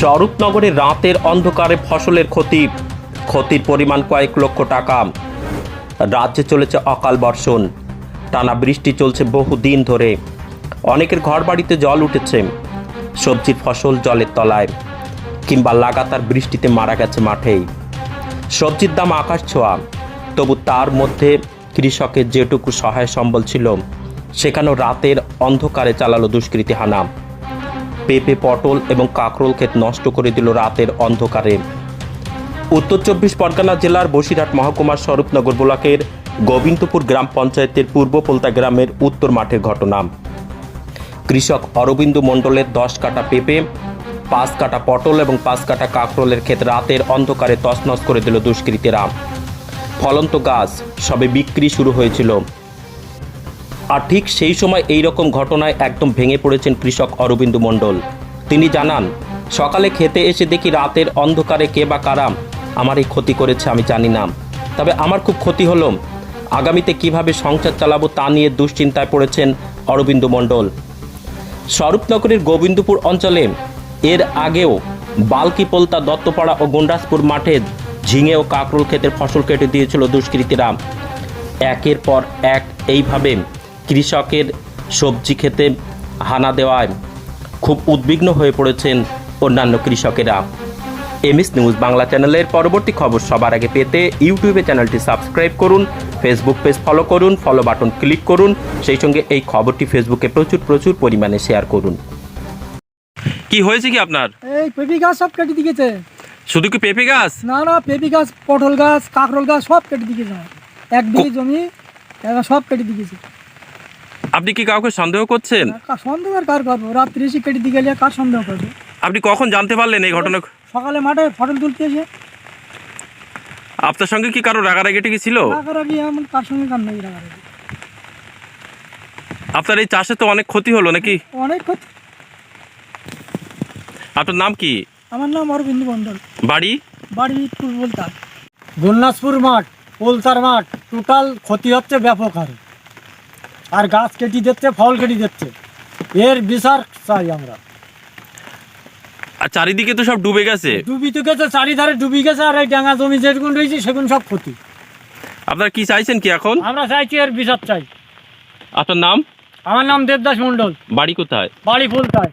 স্বরূপনগরে রাতের অন্ধকারে ফসলের ক্ষতি। ক্ষতির পরিমাণ কয়েক লক্ষ টাকা। রাজ্যে চলেছে অকাল বর্ষণ। টানা বৃষ্টি চলছে বহু দিন ধরে। অনেকের ঘরবাড়িতে জল উঠেছে। সবজির ফসল জলের তলায়। কিংবা লাগাতার বৃষ্টিতে মারা গেছে মাঠেই। সবজির দাম আকাশ ছোঁয়া। তবু তার মধ্যে কৃষকের যেটুকু সহায় সম্বল ছিল, সেখানেও রাতের অন্ধকারে চালালো দুষ্কৃতী হানা। পেঁপে, পটল এবং কাঁকরোল ক্ষেত নষ্ট করে দিল রাতের অন্ধকারে। উত্তর চব্বিশ পরগনা জেলার বসিরহাট মহকুমার স্বরূপনগর ব্লকের গোবিন্দপুর গ্রাম পঞ্চায়েতের পূর্ব পোলতা গ্রামের উত্তর মাঠের ঘটনা। কৃষক অরবিন্দ মণ্ডলের দশ কাটা পেঁপে, পাঁচ কাটা পটল এবং পাঁচ কাটা কাঁকরোলের ক্ষেত রাতের অন্ধকারে তছনছ করে দিল দুষ্কৃতীরা। ফলন্ত গাছ সবে বিক্রি শুরু হয়েছিল। আর ঠিক সেই সময় এই রকম ঘটনায় একদম ভেঙে পড়েছেন কৃষক অরবিন্দ মণ্ডল। তিনি জানান, সকালে খেতে এসে দেখি রাতের অন্ধকারে কে বা কারাম আমার এই ক্ষতি করেছে আমি জানি না। তবে আমার খুব ক্ষতি হলো। আগামীতে কীভাবে সংসার চালাবো তা নিয়ে দুশ্চিন্তায় পড়েছেন অরবিন্দ মণ্ডল। স্বরূপনগরের গোবিন্দপুর অঞ্চলে এর আগেও বালকিপোলতা, দত্তপাড়া ও গুন্ডাসপুর মাঠে ঝিঙে ও কাকরোল ক্ষেতের ফসল কেটে দিয়েছিল দুষ্কৃতীরা। একের পর এক এইভাবে কৃষকের সবজি খেতে হানা দেওয়ায় খুব উদ্বিগ্ন হয়ে পড়েছেন অন্যান্য কৃষকেরা। এমএস নিউজ বাংলা চ্যানেলের পরবর্তী খবর সবার আগে পেতে ইউটিউবে চ্যানেলটি সাবস্ক্রাইব করুন ফেসবুক পেজ ফলো করুন ফলো বাটন ক্লিক করুন সেই সঙ্গে এই খবরটি ফেসবুকে প্রচুর প্রচুর পরিমাণে শেয়ার করুন। কি হয়েছে কি আপনার? এই পেঁপি গাছ সব কেটে দিয়েছে। শুধু কি পেঁপে গাছ? না না পেঁপি গাছ পটল গাছ কাঁকরোল গাছ সব কেটে দিয়েছে। এক বিঘে জমি সব কেটে দিয়েছে। আপনি কি কাউকে সন্দেহ করছেন? সন্দেহ আর কার করব? রাত্রি এসে কেটে দিয়ে গেলে কার সন্দেহ করবে? আপনি কখন জানতে পারলেন এই ঘটনা? সকালে মাঠে ফটল তুলতে এসে। আপনার সঙ্গে কি কারও রাগারাগি কি ছিল? রাগারাগি এমন কার সঙ্গে কার নেই রাগারাগি। আপনার এই চাষে তো অনেক ক্ষতি হলো নাকি? অনেক ক্ষতি। আপনার নাম কি? আমার নাম অরবিন্দ মণ্ডল। বাড়ি? বাড়ি পূর্ব বলতা গুন্নাসপুর মাঠ পোলতার মাঠ টোটাল ক্ষতি হচ্ছে ব্যাপক হারে। আর গাছ কেটে দিচ্ছে ফল কেটে দিচ্ছে। এর বিচার চাই আমরা। আর চারিদিকে তো সব ডুবে গেছে। ডুবি তো গেছে চারিধারে ডুবি গেছে আর এই ডাঙা জমি যেগুন রয়েছে সেগুন সব ক্ষতি। আপনারা কি চাইছেন কি এখন? আমরা চাইছি এর বিচার চাই। আপনার নাম? আমার নাম দেবদাস মন্ডল বাড়ি কোথায়? বাড়ি ফুলতায়।